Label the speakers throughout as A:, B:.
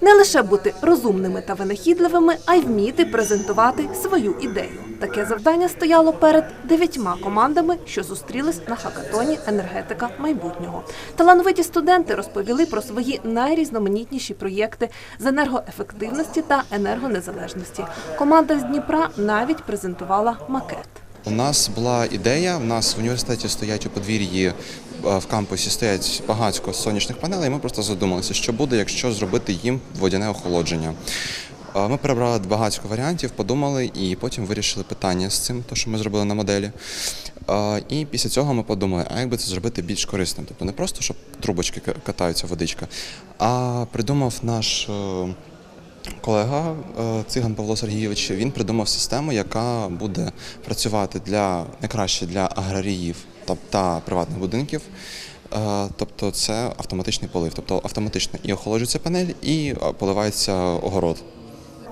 A: Не лише бути розумними та винахідливими, а й вміти презентувати свою ідею. Таке завдання стояло перед дев'ятьма командами, що зустрілись на хакатоні енергетика майбутнього. Талановиті студенти розповіли про свої найрізноманітніші проєкти з енергоефективності та енергонезалежності. Команда з Дніпра навіть презентувала макет.
B: У нас була ідея. У нас в університеті стоять у подвір'ї е, в кампусі стоять багатько сонячних панелей. і Ми просто задумалися, що буде, якщо зробити їм водяне охолодження. Е, Ми перебрали багатько варіантів, подумали і потім вирішили питання з цим, то що ми зробили на моделі. Е, І після цього ми подумали, а як би це зробити більш корисним? Тобто не просто щоб трубочки катаються водичка, а придумав наш. Колега е, Циган Павло Сергійович він придумав систему, яка буде працювати для найкраще для аграріїв та, та приватних будинків. Е, Тобто це автоматичний полив, тобто автоматично і охолоджується панель, і е, поливається огород.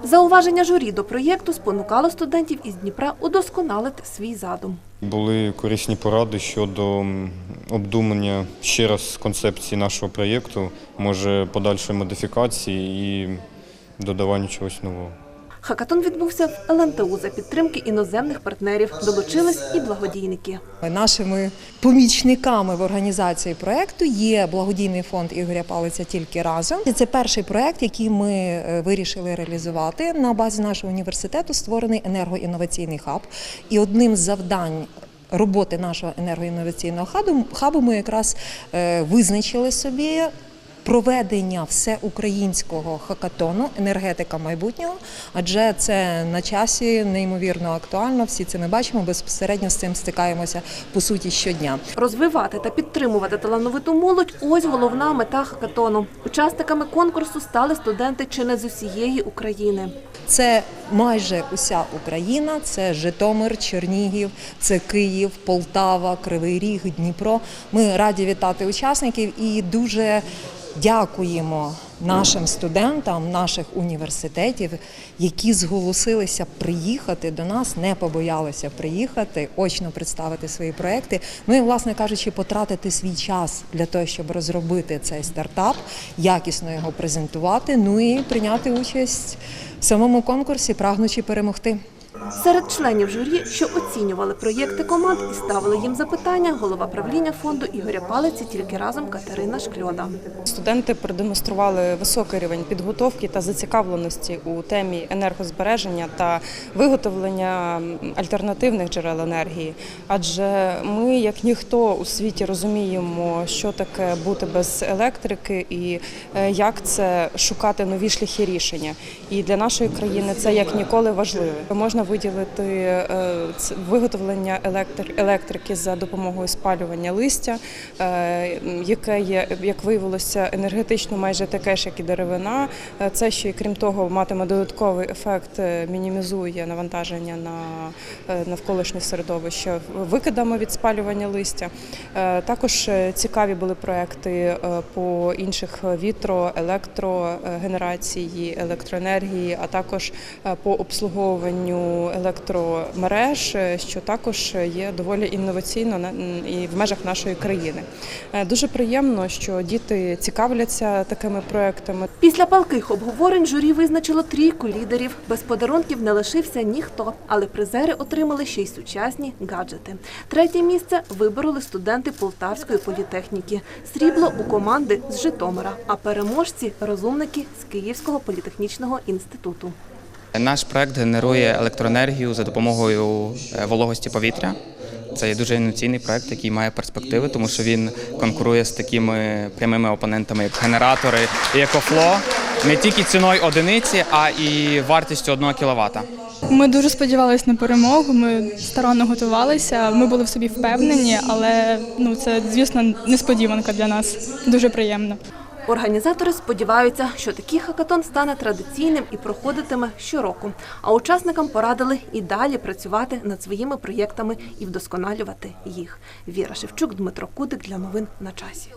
A: Зауваження журі до проєкту спонукало студентів із Дніпра удосконалити свій задум.
C: Були корисні поради щодо обдумання ще раз концепції нашого проєкту, може подальшої модифікації і додавання чогось нового.
A: Хакатон відбувся в ЛНТУ за підтримки іноземних партнерів. Долучились і благодійники.
D: Нашими помічниками в організації проекту є благодійний фонд Ігоря Палиця тільки разом. І Це перший проект, який ми е, вирішили реалізувати на базі нашого університету. Створений енергоінноваційний хаб. І одним з завдань. Роботи нашого енергоінноваційного хабу, хабу ми якраз е, визначили собі проведення всеукраїнського хакатону енергетика майбутнього, адже це на часі неймовірно актуально. Всі це ми бачимо, безпосередньо з цим стикаємося по суті щодня.
A: Розвивати та підтримувати талановиту молодь – ось головна мета хакатону. Учасниками конкурсу стали студенти чи не з усієї України.
D: Це майже уся Україна, це Житомир, Чернігів, це Київ, Полтава, Кривий Ріг, Дніпро. Ми раді вітати учасників і дуже дякуємо нашим студентам наших університетів, які зголосилися приїхати до нас, не побоялися приїхати, очно представити свої проекти. Ну і, власне кажучи, потратити свій час для того, щоб розробити цей стартап, якісно його презентувати, ну і прийняти участь в самому конкурсі, прагнучи перемогти.
A: Серед членів журі, що оцінювали проєкти команд і ставили їм запитання, голова правління фонду Ігоря Палиці тільки разом Катерина Шкльода.
E: Студенти продемонстрували високий рівень підготовки та зацікавленості у темі енергозбереження та виготовлення альтернативних джерел енергії. Адже ми, як ніхто у світі, розуміємо, що таке бути без електрики і е, як це шукати нові шляхи рішення. І для нашої країни це як ніколи важливо. Можна виділити е, виготовлення електр- електрики за допомогою спалювання листя, е, яке є, як виявилося, енергетично майже таке ж, як і деревина. Е, Це ще крім того матиме додатковий ефект, мінімізує навантаження на навколишнє середовище викидами від спалювання листя. Також цікаві були проекти по інших вітро, електрогенерації, електроенергії, а також по обслуговуванню електромереж, е, що також є доволі інноваційно і в межах нашої країни. Е, Дуже приємно, що діти цікавляться такими проектами.
A: Після палких обговорень журі визначило трійку лідерів. Без подарунків не лишився ніхто, але призери отримали ще й сучасні гаджети. Третє місце вибороли студенти Полтавської політехніки. Срібло у команди з Житомира, а переможці розумники з Київського політехнічного інституту.
F: Наш проект генерує електроенергію за допомогою е, вологості повітря. Це є дуже інноваційний проект, який має перспективи, тому що він конкурує з такими прямими опонентами, як генератори і екофло, не тільки ціною одиниці, а і вартістю 1 кВт.
G: Ми дуже сподівалися на перемогу. Ми старанно готувалися. Ми були в собі впевнені, але ну це звісно несподіванка для нас. Дуже приємно.
A: Організатори сподіваються, що такий хакатон стане традиційним і проходитиме щороку. А учасникам порадили і далі працювати над своїми проєктами і вдосконалювати їх. Віра Шевчук, Дмитро Кудик для новин на часі.